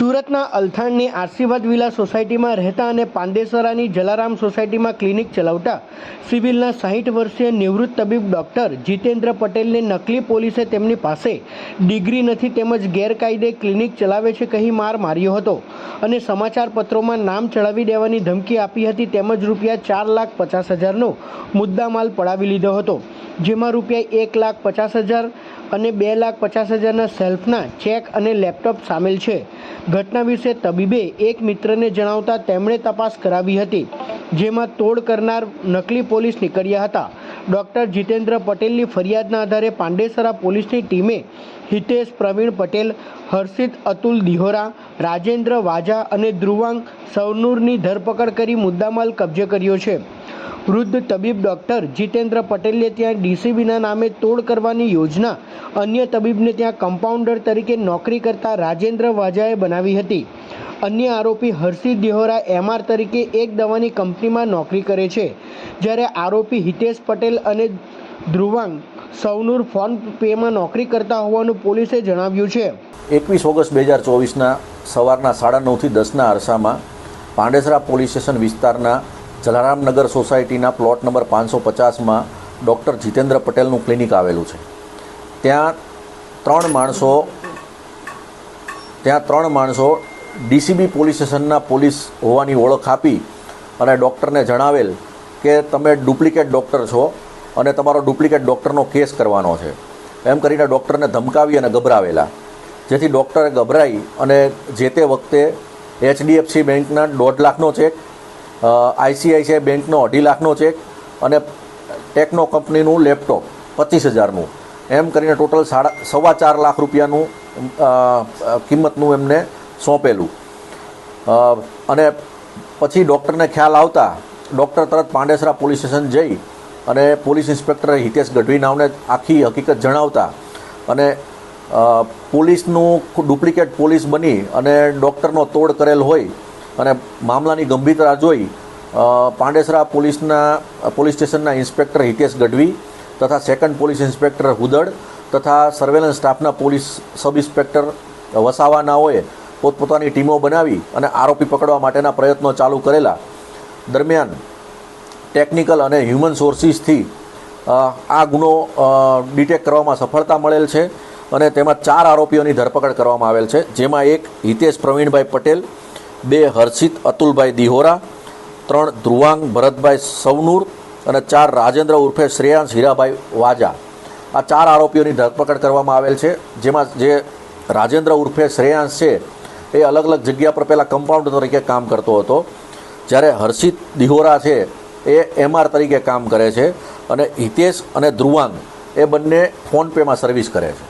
સુરતના અલથાણની આશીર્વાદ વિલા સોસાયટીમાં રહેતા અને પાંદેસરાની જલારામ સોસાયટીમાં ક્લિનિક ચલાવતા સિવિલના સાહીઠ વર્ષીય નિવૃત્ત તબીબ ડૉક્ટર જીતેન્દ્ર પટેલને નકલી પોલીસે તેમની પાસે ડિગ્રી નથી તેમજ ગેરકાયદે ક્લિનિક ચલાવે છે કહી માર માર્યો હતો અને સમાચારપત્રોમાં નામ ચડાવી દેવાની ધમકી આપી હતી તેમજ રૂપિયા ચાર લાખ પચાસ હજારનો મુદ્દામાલ પડાવી લીધો હતો, જેમાં રૂપિયા એક લાખ પચાસ હજાર અને બે લાખ પચાસ હજારના સેલ્ફના ચેક અને લેપટોપ સામેલ છે. ઘટના વિશે તબીબે એક મિત્રને જણાવતા તેમણે તપાસ કરાવી હતી, જેમાં તોડ કરનાર નકલી પોલીસ નીકળ્યા હતા. ડૉક્ટર જીતેન્દ્ર પટેલની ફરિયાદના આધારે પાંડેસરા પોલીસની ટીમે હિતેશ પ્રવીણ પટેલ, હર્ષિત અતુલ દિહોરા, રાજેન્દ્ર વાજા અને ધ્રુવાંગ સવનૂરની ધરપકડ કરી મુદ્દામાલ કબજે કર્યો છે. વૃદ્ધ તબીબ ડૉક્ટર જીતેન્દ્ર પટેલે ત્યાં ડીસીબીના નામે તોડ કરવાની યોજના અન્ય તબીબને ત્યાં કમ્પાઉન્ડર તરીકે નોકરી કરતા રાજેન્દ્ર વાજાએ બનાવી હતી. અન્ય આરોપી હર્ષિત દેહોરા એમઆર તરીકે એક દવાની કંપનીમાં નોકરી કરે છે. જ્યારે આરોપી હિતેશ પટેલ અને ધ્રુવાંગ સૌનુર ફોન પેમાં નોકરી કરતા હોવાનું પોલીસે જણાવ્યું છે. એકવીસ ઓગસ્ટ બે હજાર ચોવીસના સવારના સાડા નવથી દસના અરસામાં પાંડેસરા પોલીસ સ્ટેશન વિસ્તારના જલારામનગર સોસાયટીના પ્લોટ નંબર પાંચસો પચાસમાં ડૉક્ટર જીતેન્દ્ર પટેલનું ક્લિનિક આવેલું છે. ત્યાં ત્રણ માણસો, ત્યાં ત્રણ માણસો ડીસીબી પોલીસ સ્ટેશનના પોલીસ હોવાની ઓળખ આપી અને ડૉક્ટરને જણાવેલ કે તમે ડુપ્લિકેટ ડૉક્ટર છો અને તમારો ડુપ્લિકેટ ડૉક્ટરનો કેસ કરવાનો છે. એમ કરીને ડૉક્ટરને ધમકાવી અને ગભરાવેલા. જેથી ડૉક્ટરે ગભરાઈ અને જે તે વખતે એચડીએફસી બેંકના દોઢ લાખનો ચેક આઈસીઆઈસીઆઈ બેંકનો અઢી લાખનો ચેક અને ટેકનો કંપનીનું લેપટોપ પચીસ હજારનું. એમ કરીને ટોટલ સાડા, સવા ચાર લાખ રૂપિયાનું કિંમતનું એમને સોંપેલું. અને પછી ડૉક્ટરને ખ્યાલ આવતા, ડૉક્ટર તરત પાંડેસરા પોલીસ સ્ટેશન જઈ અને પોલીસ ઇન્સ્પેક્ટર હિતેશ ગઢવી નામને આખી હકીકત જણાવતા અને પોલીસનું ડુપ્લિકેટ પોલીસ બની અને ડૉક્ટરનો તોડ કરેલ હોય અને મામલાની ગંભીરતા જોઈ પાંડેસરા પોલીસના, પોલીસ સ્ટેશનના ઇન્સ્પેક્ટર હિતેશ ગઢવી તથા સેકન્ડ પોલીસ ઇન્સ્પેક્ટર હુદડ તથા સર્વેલન્સ સ્ટાફના પોલીસ સબ ઇન્સ્પેક્ટર વસાવાનાઓએ પોતપોતાની ટીમો બનાવી અને આરોપી પકડવા માટેના પ્રયત્નો ચાલુ કરેલા. દરમિયાન ટેકનિકલ અને હ્યુમન સોર્સિસથી આ ગુનો ડિટેક્ટ કરવામાં સફળતા મળેલ છે અને તેમાં ચાર આરોપીઓની ધરપકડ કરવામાં આવેલ છે, જેમાં એક હિતેશ પ્રવીણભાઈ પટેલ બે હર્ષિત અતુલભાઈ દિહોરા, ત્રણ ધ્રુવાંગ ભરતભાઈ સવનૂર અને ચાર રાજેન્દ્ર ઉર્ફે શ્રેયાંશ હીરાભાઈ વાજા. આ ચાર આરોપીઓની ધરપકડ કરવામાં આવેલ છે, જેમાં જે રાજેન્દ્ર ઉર્ફે શ્રેયાંશ છે, એ અલગ અલગ જગ્યા પર પહેલાં કમ્પાઉન્ડર તરીકે કામ કરતો હતો. જ્યારે હર્ષિત દિહોરા છે, એ એમઆર તરીકે કામ કરે છે અને હિતેશ અને ધ્રુવાંગ, એ બંને ફોનપેમાં સર્વિસ કરે છે.